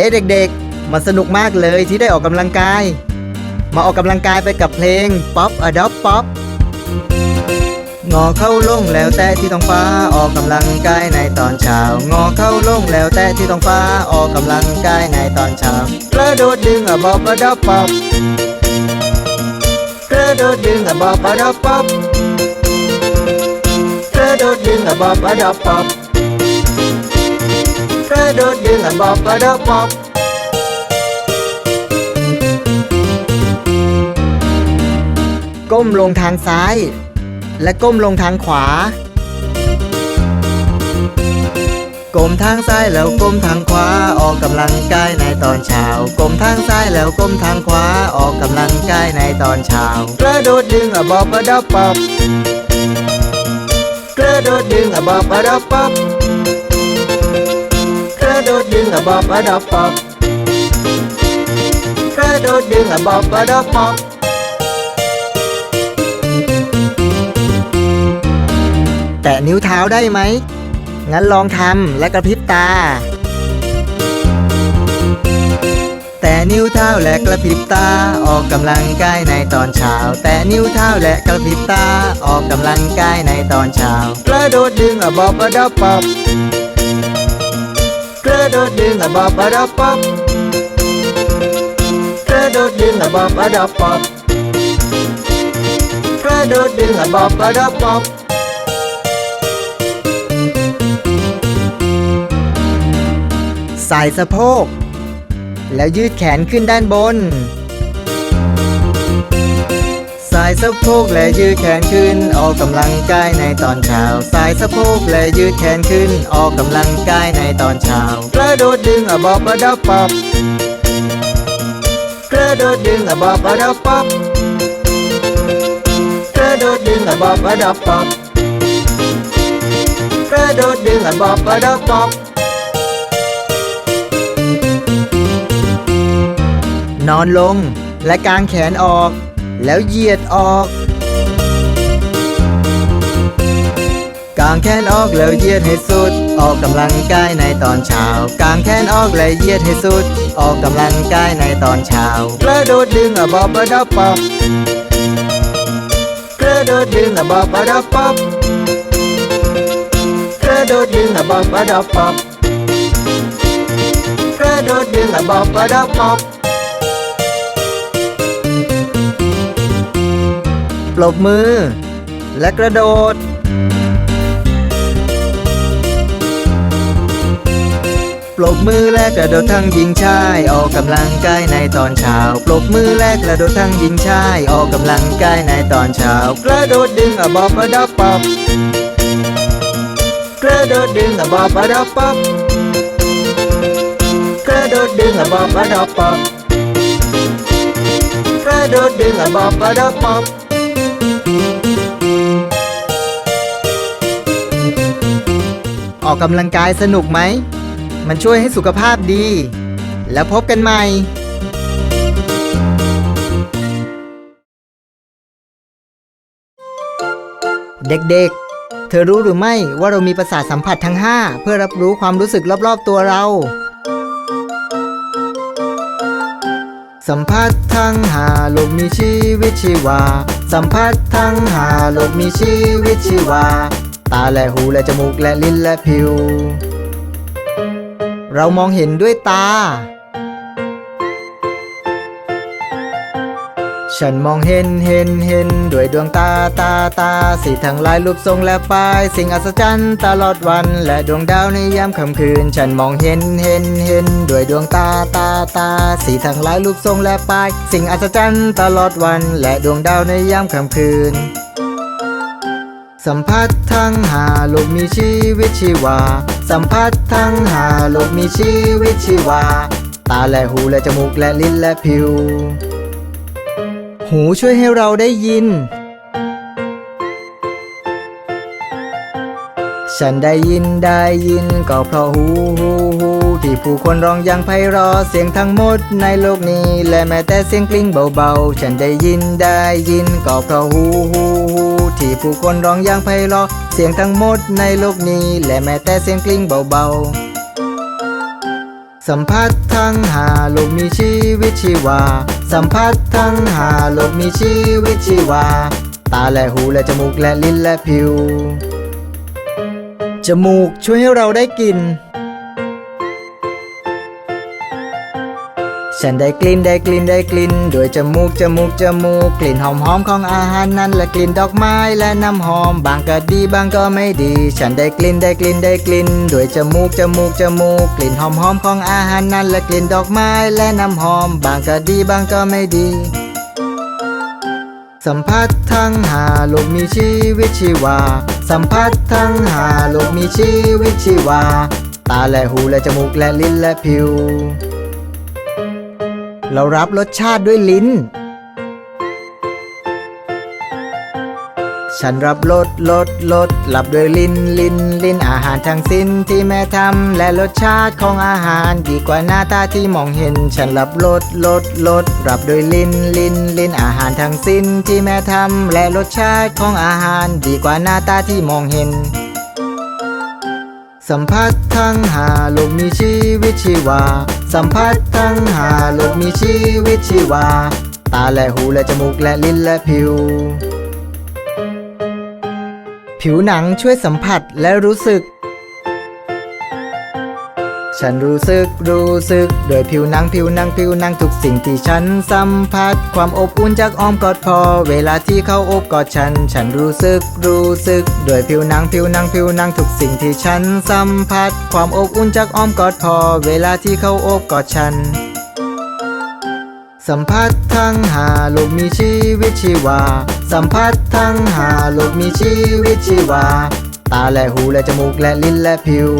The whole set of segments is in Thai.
ฮ้เด็กๆ มันสนุกมากเลยที่ได้ออกกำลังกาย มาออกกำลังกายไปกับเพลง Pop a d o p Pop งอเข้าลงแล้วแต่ที่ท้องฟ้าออกกำลังกายในตอนเช้า งอเข้าลงแล้วแต่ที่ท้องฟ้าออกกำลังกายในตอนเช้ากระโดดดึงอะบอบอะดอบป๊อปกระโดดดึงอะบอบอะดอบป๊อปกระโดดดึงอะบอบอะดอบป๊อปกระโดดดึงอะบ อบอะดอบป๊อปก้มลงทางซ้าย และก้มลงทางขวา ก้มทางซ้ายแล้วก้มทางขวา ออกกำลังกายในตอนเช้า ก้มทางซ้ายแล้วก้มทางขวา ออกกำลังกายในตอนเช้ากระโดดดึงอะบอบอะดอบปอบกระโดดดึงอะบอบอะดอบปอบ โดดดึงอะบอบอะดอบป๊อบกระโดดดึงอะบอบอะดอบป๊อบแตะนิ้วเท้าได้ไหม งั้นลองทำและกระพริบตา แต่นิ้วเท้าและกระพริบตา ออกกำลังกายในตอนเช้า แต่นิ้วเท้าและกระพริบตา ออกกำลังกายในตอนเช้า กระโดดดึงอะบอบอะดอบป๊อบ กระโดดดึงอะบอบอะดับป๊อบกระโดดดึงอะบอบอะดับป๊อบกระโดดดึงอะบอบอะดับป๊อบสายสะโพก แล้วยืดแขนขึ้นด้านบนายสะโพกและยืดแขนขึ้น ออกกำลังกายในตอนเช้า สายสะโพกและยืดแขนขึ้น ออกกำลังกายในตอนเช้ากระโดดดึงอะบอบะดอบป๊อบกระโดดดึงอะบอบะดอบป๊อบกระโดดดึงอะบอบะดอบป๊อบกระโดดดึงอะบอบะดอบป๊อบนอนลงและกางแขนออก แล้วเหยียดออก กางแขนออกแล้วเหยียดให้สุด ออกกำลังกายในตอนเช้า กางแขนออกและเหยียดให้สุด ออกกำลังกายในตอนเช้ากระโดดดึงอะบอบอะดอบป๊อบกระโดดดึงอะบอบอะดอบป๊อบกระโดดดึงอะบอบอะดอบป๊อบกระโดดดึงอะบอบอะดอบป๊อบ ปรบมือ และกระโดดปรบมือและกระโดดทั้งหญิงชายออกกำลังกายในตอนเช้าปรบมือและกระโดดทั้งหญิงชายออกกำลังกายในตอนเช้า กระโดดดึงอะบอบอะดอบป๊อบกระโดดดึงอะบอบอะดอบป๊อบกระโดดดึงอะบอบอะดอบป๊อบกระโดดดึง ออกกำลังกายสนุกไหม มันช่วยให้สุขภาพดี แล้วพบกันใหม่เด็กๆ เธอรู้หรือไม่ว่าเรามีประสาทสัมผัสทั้ง 5 เพื่อรับรู้ความรู้สึกรอบๆตัวเรา สัมผัสทั้งหาโลกมีชีวิตชีวา สัมผัสทั้งหาโลกมีชีวิตชีวา ตาและหูและจมูกและลิ้นและผิว เรามองเห็นด้วยตา ฉันมองเห็นเห็นเห็นด้วยดวงตาตาตา สีทั้งหลายรูปทรงและป้ายสิ่งอัศจรรย์ตลอดวัน และดวงดาวในยามค่ำคืน ฉันมองเห็นเห็นเห็นด้วยดวงตาตาตา สีทั้งหลายรูปทรงและป้ายสิ่งอัศจรรย์ตลอดวัน และดวงดาวในยามค่ำคืน สัมผัสทั้งหาโลกมีชีวิตชีวา สัมผัสทั้งหาโลกมีชีวิตชีวา ตาและหูและจมูกและลิ้นและผิว หูช่วยให้เราได้ยิน ฉันได้ยินได้ยินก็เพราะหูหูหูที่ผู้คนร้องอย่างไพเราะเสียงทั้งหมดในโลกนี้ และแม้แต่เสียงกลิ้งเบาๆ ฉันได้ยินได้ยินก็เพราะหูหูหู ที่ผู้คนร้องอย่างไพเราะเสียงทั้งหมดในโลกนี้ และแม้แต่เสียงกลิ้งเบาๆ สัมผัสทั้งหาโลกมีชีวิตชีวา สัมผัสทั้งหาโลกมีชีวิตชีวา ตาและหูและจมูกและลิ้นและผิว จมูกช่วยให้เราได้กลิ่น ฉันได้กลิ่นได้กลิ่นได้กลิ่นด้วยจมูกจมูกจมูกกลิ่นหอมหอมของอาหารนั้นและกลิ่นดอกไม้และน้ำหอม บางก็ดีบางก็ไม่ดี ฉันได้กลิ่นได้กลิ่นได้กลิ่นด้วยจมูกจมูกจมูกกลิ่นหอมหอมของอาหารนั้นและกลิ่นดอกไม้และน้ำหอม บางก็ดีบางก็ไม่ดี สัมผัสทั้งหาโลกมีชีวิตชีวา สัมผัสทั้งหาโลกมีชีวิตชีวา ตาและหูและจมูกและลิ้นและผิว เรารับรสชาติด้วยลิ้น ฉันรับรสรสรสรับด้วยลิ้นลิ้นลิ้นอาหารทั้งสิ้นที่แม่ทำและรสชาติของอาหารดีกว่าหน้าตาที่มองเห็น ฉันรับรสรสรสรับด้วยลิ้นลิ้นลิ้นอาหารทั้งสิ้นที่แม่ทำและรสชาติของอาหารดีกว่าหน้าตาที่มองเห็นสัมผัสทั้งหาโลกมีชีวิตชีวา สัมผัสทั้งหาโลกมีชีวิตชีวา ตาและหูและจมูกและลิ้นและผิว ผิวหนังช่วยสัมผัสและรู้สึก ฉันรู้สึกรู้สึก โดยผิวหนังผิวหนังผิวหนังทุกสิ่งที่ฉันสัมผัส ความอบอุ่นจากอ้อมกอดพอ เวลาที่เขาอบกอดฉัน ฉันรู้สึกรู้สึก โดยผิวหนังผิวหนังผิวหนังทุกสิ่งที่ฉันสัมผัส ความอบอุ่นจากอ้อมกอดพอ เวลาที่เขาอบกอดฉันสัมผัสทั้งหาโลกมีชีวิตชีวา สัมผัสทั้งหาโลกมีชีวิตชีวา ตาและหูและจมูกและลิ้นและผิว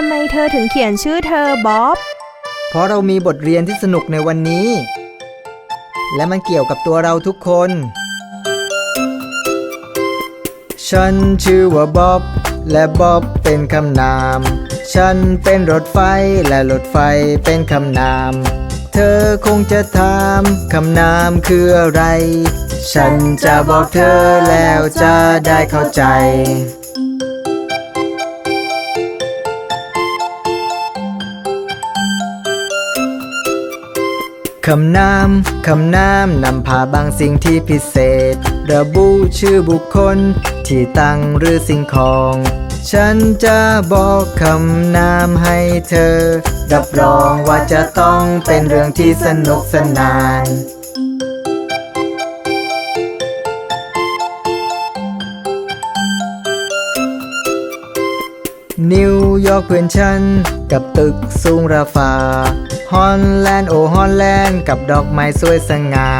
ทำไมเธอถึงเขียนชื่อเธอบ๊อบ เพราะเรามีบทเรียนที่สนุกในวันนี้ และมันเกี่ยวกับตัวเราทุกคน ฉันชื่อว่าบ๊อบ และบ๊อบเป็นคำนาม ฉันเป็นรถไฟและรถไฟเป็นคำนาม เธอคงจะถามคำนามคืออะไร ฉันจะบอกเธอแล้วจะได้เข้าใจ คำนาม คำนาม นำพาบางสิ่งที่พิเศษ ระบุชื่อบุคคล ที่ตั้งหรือสิ่งของ ฉันจะบอกคำนามให้เธอ รับรองว่าจะต้องเป็นเรื่องที่สนุกสนาน นิวยอร์กเพื่อนฉัน กับตึกสูงราฟา ฮอลแลนด์โอฮอลแลนด์กับดอกไม้สวยสง่า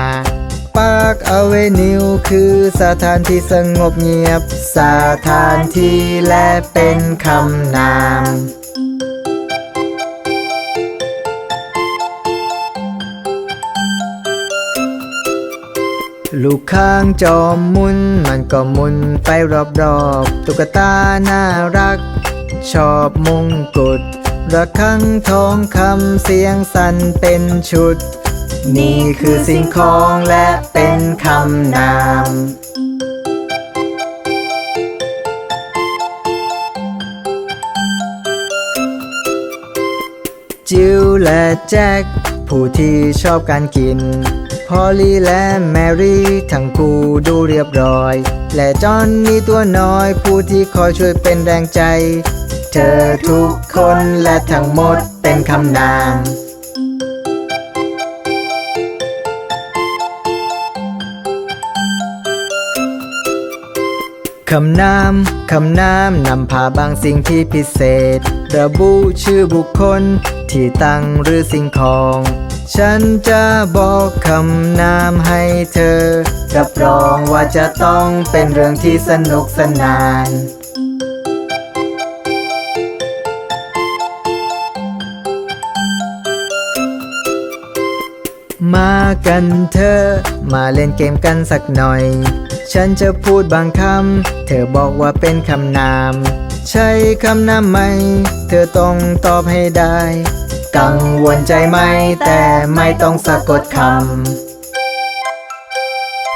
ปาร์คอเวนิวคือสถานที่สงบเงียบ สถานที่และเป็นคำนามลูกข้างจอมมุนมันก็มุนไปรอบๆ ตุ๊กตาน่ารัก ชอบมงกุฎ ระฆังทองคำเสียงสั่นเป็นชุด นี่คือสิ่งของและเป็นคำนามจิวและแจ็คผู้ที่ชอบการกิน พอลลี่และแมรี่ทั้งคู่ดูเรียบร้อย และจอห์นนี่ตัวน้อยผู้ที่คอยช่วยเป็นแรงใจ ธอทุกคนและทั้งหมดเป็นคำนาม คำนาม คำนามนำพาบางสิ่งที่พิเศษ ระบุชื่อบุคคลที่ตั้งหรือสิ่งของ ฉันจะบอกคำนามให้เธอ รับรองว่าจะต้องเป็นเรื่องที่สนุกสนาน มากันเธอะมาเล่นเกมกันสักหน่อย ฉันจะพูดบางคำ เธอบอกว่าเป็นคำนาม ใช้คำนามไหม เธอต้องตอบให้ได้ กังวลใจไหม แต่ไม่ต้องสะกดค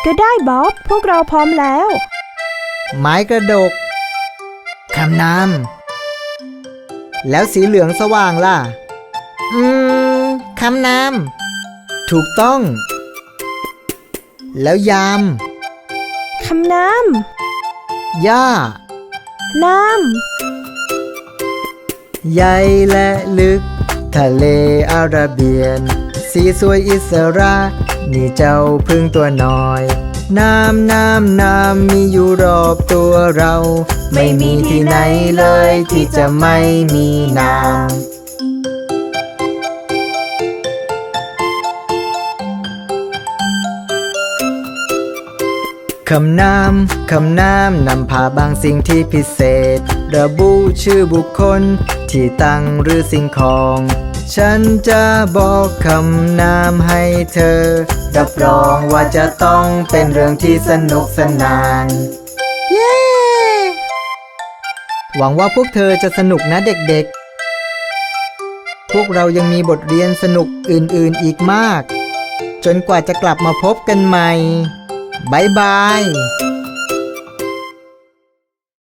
ก็ได้บ๊อบ พวกเราพร้อมแล้วำ ไม้กระดก คำนาม แล้วสีเหลืองสว่างล่ะ อืม คำนาม ถูกต้อง แล้วยาม คำน้ย่าำ น้ใหญ่และลึก ทะเลอาราเบียน สีสวยอิสระ นี่เจ้าพึ่งตัวน้อย น้ำน้ำน้ำมีอยู่รอบตัวเรา ไม่มีที่ไหนเลยที่จะไม่มีน้ำ คำนาม คำนาม นำพาบางสิ่งที่พิเศษ ระบุชื่อบุคคล ที่ตั้งหรือสิ่งของ ฉันจะบอกคำนามให้เธอ รับรองว่าจะต้องเป็นเรื่องที่สนุกสนาน เย้ หวังว่าพวกเธอจะสนุกนะเด็กๆ พวกเรายังมีบทเรียนสนุกอื่นๆอีกมาก จนกว่าจะกลับมาพบกันใหม่ Bye-bye!